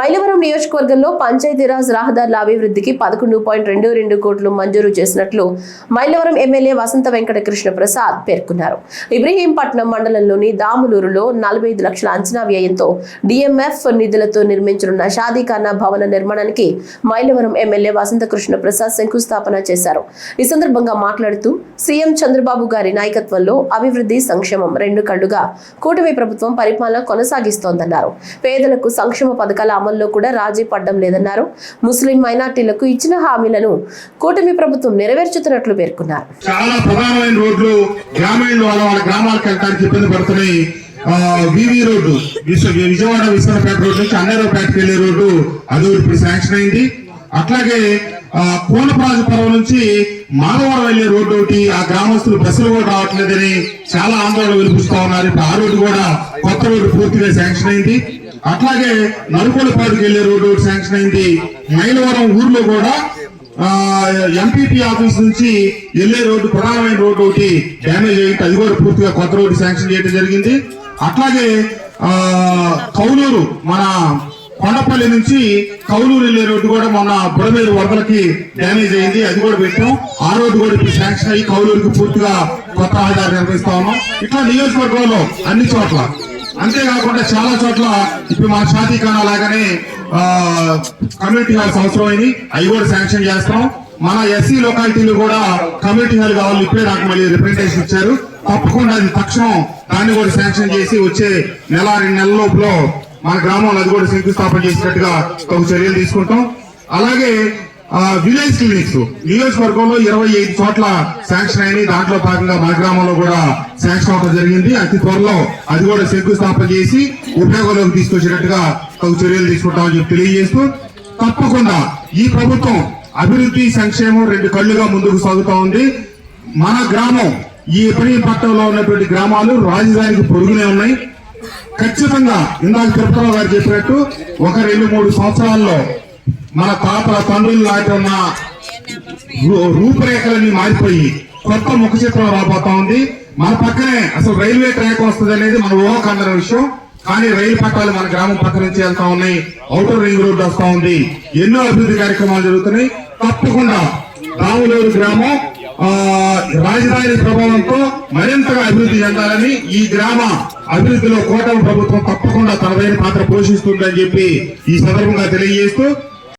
మైలవరం నియోజకవర్గంలో పంచాయతీరాజ్ రహదారుల అభివృద్ధికి పదకొండు పాయింట్ రెండు రెండు కోట్లు మంజూరు చేసినట్లు మైలవరం ఎమ్మెల్యే వసంత వెంకట కృష్ణ ప్రసాద్ పేర్కొన్నారు. ఇబ్రహీంపట్నం మండలంలోని దాములూరులో నలభై ఐదు లక్షల అంచనా వ్యయంతో డిఎంఎఫ్ నిధులతో నిర్మించనున్న షాదీఖానా భవన నిర్మాణానికి మైలవరం ఎమ్మెల్యే వసంత కృష్ణ ప్రసాద్ శంకుస్థాపన చేశారు. ఈ సందర్భంగా మాట్లాడుతూ సీఎం చంద్రబాబు గారి నాయకత్వంలో అభివృద్ధి సంక్షేమం రెండు కళ్ళుగా కూటమి ప్రభుత్వం పరిపాలన కొనసాగిస్తోందన్నారు. పేదలకు సంక్షేమ పథకాల అమల్లో కూడా రాజీ పడ్డం లేదన్నారు. ముస్లిం మైనార్టీలకు ఇచ్చిన హామీలను కూటమి ప్రభుత్వం నెరవేర్చుతున్నట్లు పేర్కొన్నారు. చాలా ప్రధానమైన రోడ్లు గ్రామీణ వాళ్ళ గ్రామాలకు వెళ్ళడానికి ఇబ్బంది పడుతున్నాయి. VV road Vijayawada Vissannapeta road నుంచి అన్నేరావుపేటకి వెళ్ళే రోడ్డు అది ఇప్పుడు శాంక్షన్ అయింది. అట్లాగే ఆ, కోనప్రాజపురం నుంచి మాధవరం వెళ్ళే రోడ్డు ఒకటి ఆ గ్రామస్తులు బస్సులు కూడా రావట్లేదని చాలా ఆందోళన వినిపిస్తా ఉన్నారు. ఇప్పుడు ఆ రోడ్డు కూడా కొత్త రోడ్డు పూర్తిగా శాంక్షన్ అయింది. అట్లాగే నరుకోలపాడుకి వెళ్ళే రోడ్డు ఒకటి శాంక్షన్ అయింది. మైలవరం ఊర్లో కూడా ఎంపీపీ ఆఫీస్ నుంచి వెళ్ళే రోడ్డు ప్రధానమైన రోడ్డు ఒకటి డ్యామేజ్ అయింది అది కూడా పూర్తిగా కొత్త రోడ్డు శాంక్షన్ చేయడం జరిగింది. అట్లాగే కౌలూరు మన కొండపల్లి నుంచి కౌలూరు వెళ్ళే రోడ్డు కూడా మొన్న బుడమేరు వరదలకి డ్యామేజ్ అయింది. అది కూడా పెట్టాం. ఆ రోడ్డు కూడా ఇప్పుడు శాంక్షన్ అయ్యి కౌలూరుకి పూర్తిగా కొత్త ఆధారం నిర్మిస్తా ఉన్నాం. ఇట్లా నియోజకవర్గంలో అన్ని చోట్ల అంతేకాకుండా చాలా చోట్ల ఇప్పుడు మా షాదీ ఖానా లాగానే ఆ, కమ్యూనిటీ హాల్స్ అవసరమైనవి అవి కూడా శాంక్షన్ చేస్తాం. మన ఎస్సీ లొకాలిటీలు కూడా కమ్యూనిటీ హాల్ కావాలి ఇప్పుడే నాకు మళ్ళీ రిప్రజెంటేషన్ ఇచ్చారు. తప్పకుండా అది తక్షణం దాన్ని కూడా శాంక్షన్ చేసి వచ్చే నెల రెండు నెలల లోపల మన గ్రామంలో అది కూడా శంకుస్థాపన చేసినట్టుగా తగు చర్యలు తీసుకుంటాం. అలాగే విలేజ్ క్లినిక్స్. నియోజకవర్గంలో ఇరవై ఐదు చోట్ల శాంక్షన్ అయినాయి. దాంట్లో భాగంగా మన గ్రామంలో కూడా శాంక్షన్ అవడం జరిగింది. అతి త్వరలో అది కూడా శంకుస్థాపన చేసి ఉపయోగంలోకి తీసుకొచ్చినట్టుగా తగు చర్యలు తీసుకుంటామని చెప్పి తెలియజేస్తూ తప్పకుండా ఈ ప్రభుత్వం అభివృద్ధి సంక్షేమం రెండు కళ్ళుగా ముందుకు సాగుతా ఉంది. మన గ్రామం ఈ పట్టణంలో ఉన్నటువంటి గ్రామాలు రాజధానికి పొరుగునే ఉన్నాయి. ఖచ్చితంగా ఇందాక తిరుపతిరావు గారు చెప్పినట్టు ఒక రెండు మూడు సంవత్సరాల్లో మన తాతల తండ్రులు లాంటి ఉన్న రూ- రూపురేఖలన్నీ మారిపోయి కొత్త ముఖ చిత్రం రాబోతా ఉంది. మన పక్కనే అసలు రైల్వే ట్రాక్ వస్తుంది అనేది మన ఊహకందన విషయం. కానీ రైలు పట్టాలు మన గ్రామం పక్క నుంచి వెళ్తా ఉన్నాయి. అవుటర్ రింగ్ రోడ్ వస్తా ఉంది. ఎన్నో అభివృద్ధి కార్యక్రమాలు జరుగుతున్నాయి. తప్పకుండా రాములూరు గ్రామం ఆ, రాజధాని ప్రభావంతో మరింతగా అభివృద్ధి చెందాలని ఈ గ్రామ అభివృద్ధిలో కూటమి ప్రభుత్వం తప్పకుండా తనదైన పాత్ర పోషిస్తుందని చెప్పి ఈ సందర్భంగా తెలియజేస్తూ